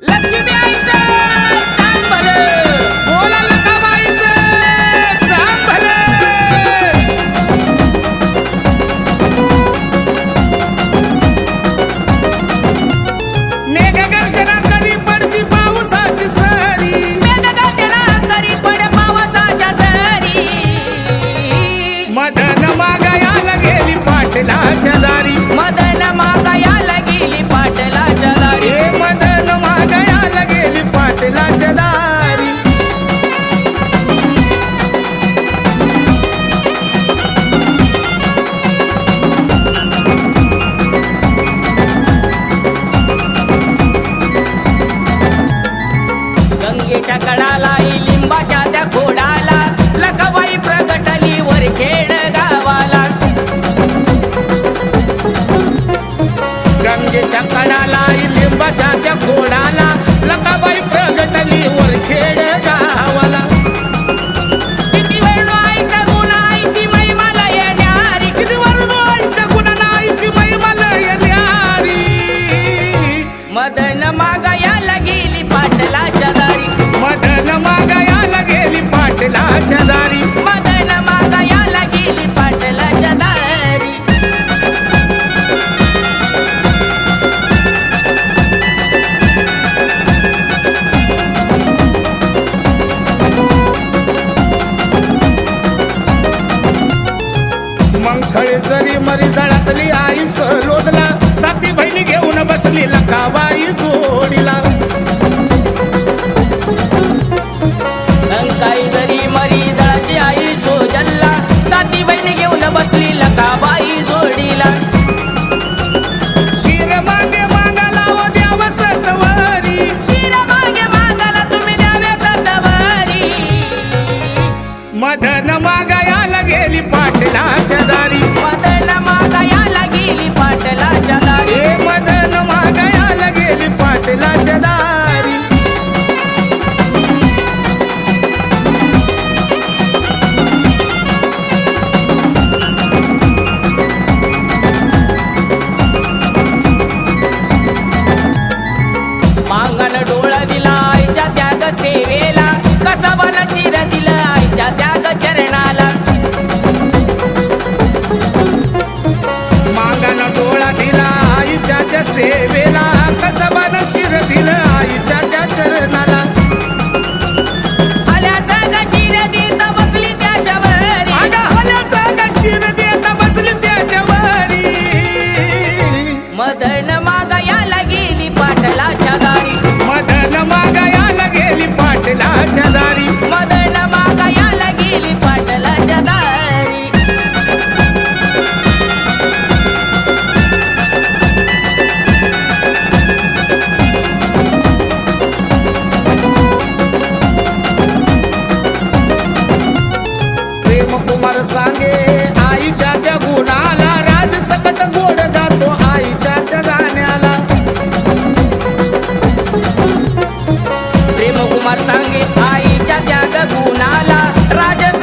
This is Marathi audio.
Let's see me कडाला लिंबाच्या त्या खोडाला लकाबाई प्रगटली वर खेड गावाला. मदन मागायाला गेली पाटलाच्या दारी. मदन मागायाला गेली पाटलाच्या दारी. मदन मरी जळातली आई सलोदला साती बहिणी घेऊन बसली लकाबाई जोडीला. अंकाई जरी मरी जळाची आई सोजल्ला साती बहिणी घेऊन बसली लकाबाई जोडीला. मदन मागायाला गेली पाटलाच्या दारी. गेली पाटलाच्या मदन. मदन मागायाला गेली पाटलाच्या दारी मदन मागायाला गेली पाटलाच्या दारी मदन मागायाला गेली पाटलाच्या दारी प्रेम कुमार सांगे समर सांगे आईच्या त्याग गुणाला राजस